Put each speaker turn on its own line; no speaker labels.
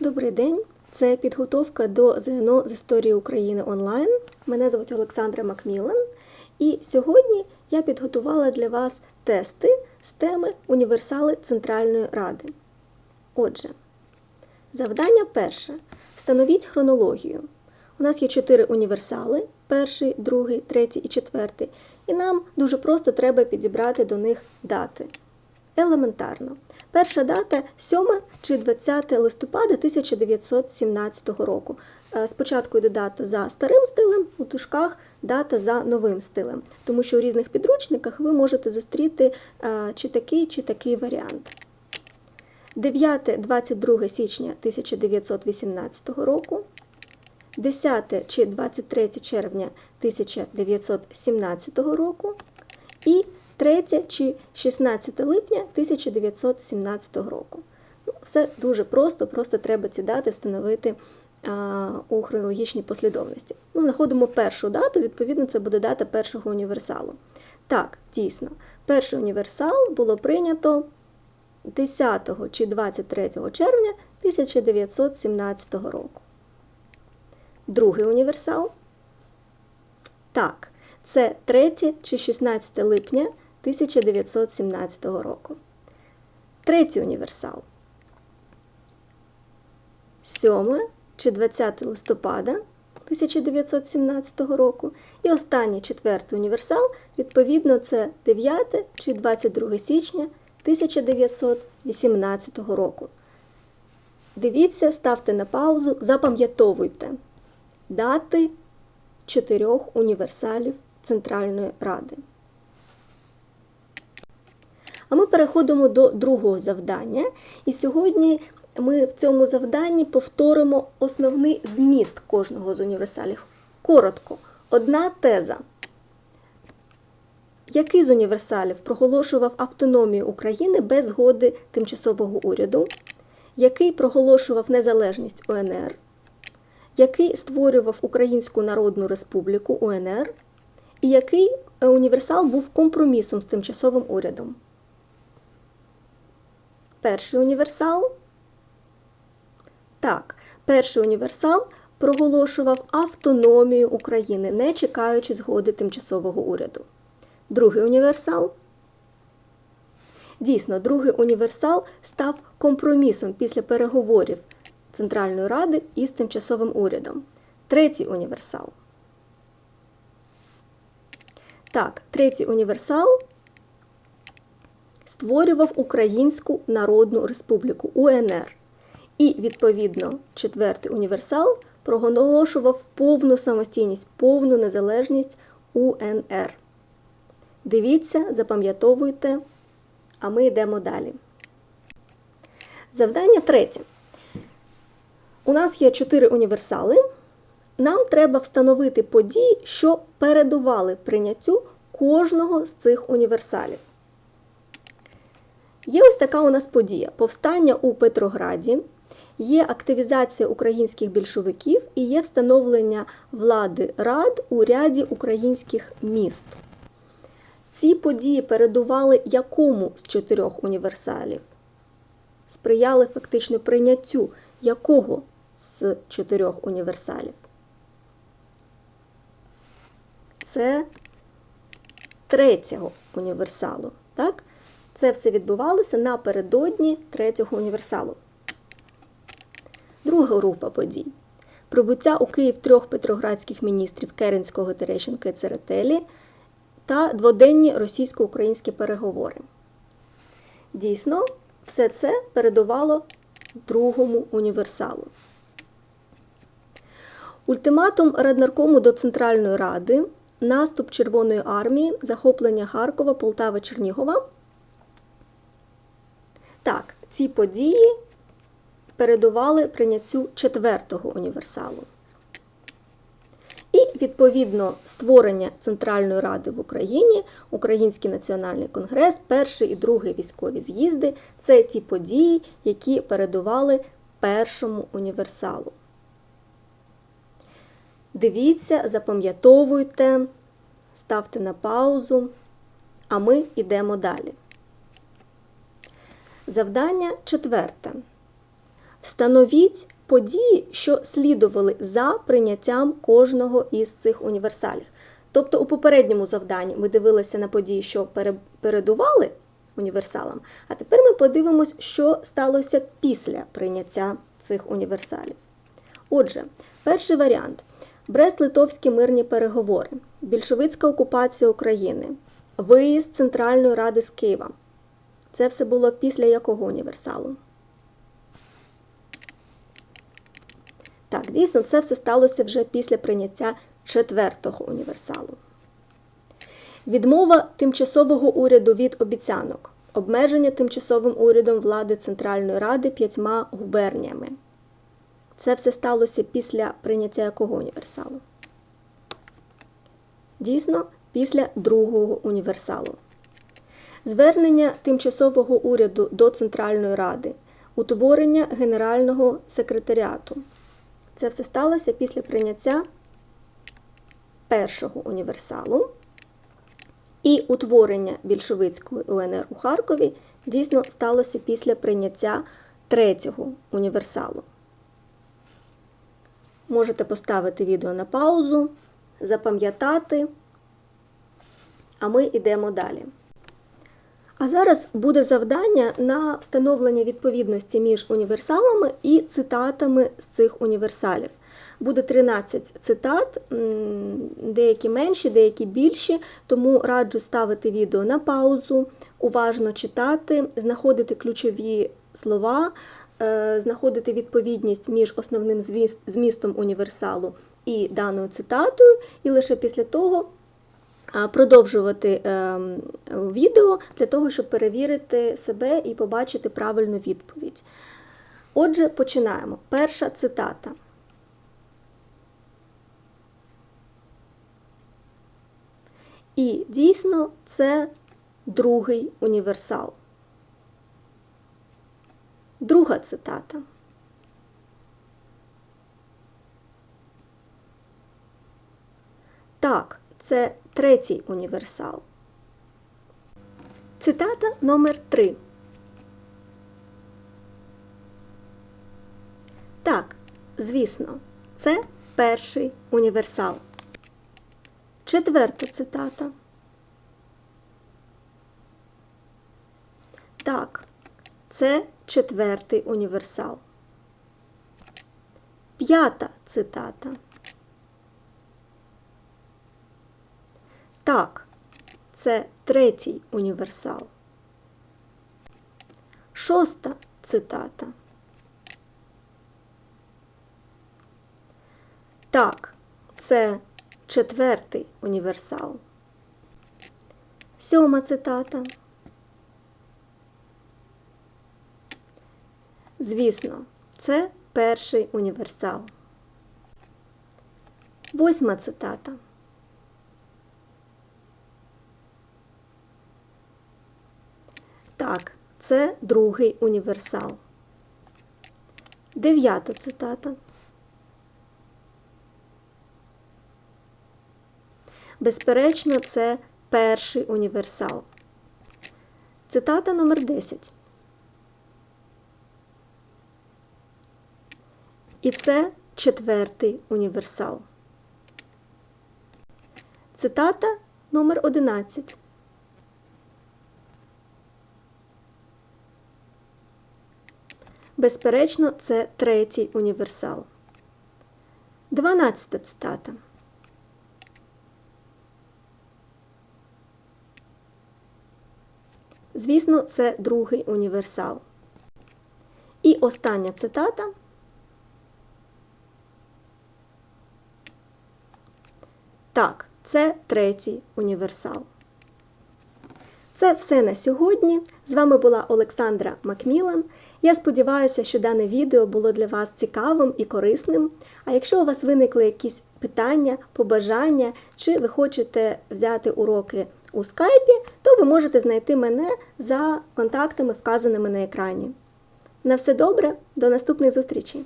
Добрий день! Це підготовка до ЗНО з історії України онлайн. Мене звуть Олександра Макмілан, і сьогодні я підготувала для вас тести з теми Універсали Центральної Ради. Отже, завдання перше. Встановіть хронологію. У нас є чотири універсали: перший, другий, третій і четвертий. І нам дуже просто треба підібрати до них дати. Елементарно. Перша дата 7 чи 20 листопада 1917 року. Е, Спочатку йде дата за старим стилем, у тушках дата за новим стилем, тому що у різних підручниках ви можете зустріти е, чи такий, чи такий варіант. 9-22 січня 1918 року, 10 чи 23 червня 1917 року і 3 чи 16 липня 1917 року. Ну, Все дуже просто, просто треба ці дати встановити а, у хронологічній послідовності. Ну, Знаходимо першу дату, відповідно, це буде дата першого універсалу. Так, дійсно, перший універсал було прийнято 10 чи 23 червня 1917 року. Другий універсал. Так, це 3 чи 16 липня 1917 року. Третій універсал. 7 чи 20 листопада 1917 року. І останній четвертий універсал, відповідно, це 9 чи 22 січня 1918 року. Дивіться, ставте на паузу, запам'ятовуйте дати чотирьох універсалів Центральної Ради. А ми переходимо до другого завдання. І сьогодні ми в цьому завданні повторимо основний зміст кожного з універсалів. Коротко, одна теза. Який з універсалів проголошував автономію України без згоди тимчасового уряду? Який проголошував незалежність УНР? Який створював Українську Народну Республіку УНР? І який універсал був компромісом з тимчасовим урядом? Перший універсал. Так, перший універсал проголошував автономію України, не чекаючи згоди тимчасового уряду. Другий універсал. Дійсно, другий універсал став компромісом після переговорів Центральної Ради із тимчасовим урядом. Третій універсал. Так, третій універсал створював Українську Народну Республіку УНР. І, відповідно, четвертий універсал проголошував повну самостійність, повну незалежність УНР. Дивіться, запам'ятовуйте, а ми йдемо далі. Завдання третє. У нас є чотири універсали. Нам треба встановити події, що передували прийняттю кожного з цих універсалів. Є ось така у нас подія: повстання у Петрограді, є активізація українських більшовиків і є встановлення влади рад у ряді українських міст. Ці події передували якому з чотирьох універсалів? Сприяли фактично прийняттю якого з чотирьох універсалів? Це третього універсалу. Так? Це все відбувалося напередодні третього універсалу. Друга група подій. Прибуття у Київ трьох петроградських міністрів Керенського, Терещенка і Церетелі та дводенні російсько-українські переговори. Дійсно, все це передувало другому універсалу. Ультиматум Раднаркому до Центральної Ради, наступ Червоної армії, захоплення Харкова, Полтави, Чернігова. Так, ці події передували прийняттю четвертого універсалу. І, відповідно, створення Центральної Ради в Україні, Український національний конгрес, перший і другий військові з'їзди це ті події, які передували першому універсалу. Дивіться, запам'ятовуйте, ставте на паузу, а ми йдемо далі. Завдання четверте. Встановіть події, що слідували за прийняттям кожного із цих універсалів. Тобто у попередньому завданні ми дивилися на події, що передували універсалам, а тепер ми подивимось, що сталося після прийняття цих універсалів. Отже, перший варіант: Брест-Литовські мирні переговори, більшовицька окупація України, виїзд Центральної Ради з Києва. Це все було після якого універсалу? Так, дійсно, це все сталося вже після прийняття четвертого універсалу. Відмова тимчасового уряду від обіцянок, обмеження тимчасовим урядом влади Центральної Ради п'ятьма губерніями. Це все сталося після прийняття якого універсалу? Дійсно, після другого універсалу. Звернення тимчасового уряду до Центральної Ради, утворення Генерального секретаріату. Це все сталося після прийняття першого універсалу. І утворення більшовицької УНР у Харкові дійсно сталося після прийняття третього універсалу. Можете поставити відео на паузу, запам'ятати, а ми йдемо далі. А зараз буде завдання на встановлення відповідності між універсалами і цитатами з цих універсалів. Буде 13 цитат, деякі менші, деякі більші, тому раджу ставити відео на паузу, уважно читати, знаходити ключові слова, е, знаходити відповідність між основним змістом універсалу і даною цитатою, і лише після того продовжувати ем, відео для того, щоб перевірити себе і побачити правильну відповідь. Отже, починаємо. Перша цитата. І дійсно це другий універсал. Друга цитата. Так, це третій універсал. Цитата номер 3 Так, звісно, це перший універсал. Четверта цитата. Так, це четвертий універсал. П'ята цитата. Так, це третій універсал. Шоста цитата. Так, це четвертий універсал. Сьома цитата. Звісно, це перший універсал. Восьма цитата. Так, це другий універсал. Дев'ята цитата. Безперечно, це перший універсал. Цитата номер 10. І це четвертий універсал. Цитата номер 11. Безперечно, це третій універсал. Дванадцята цитата. Звісно, це другий універсал. І остання цитата. Так, це третій універсал. Це все на сьогодні. З вами була Олександра Макмілан. Я сподіваюся, що дане відео було для вас цікавим і корисним. А якщо у вас виникли якісь питання, побажання, чи ви хочете взяти уроки у скайпі, то ви можете знайти мене за контактами, вказаними на екрані. На все добре, до наступних зустрічей!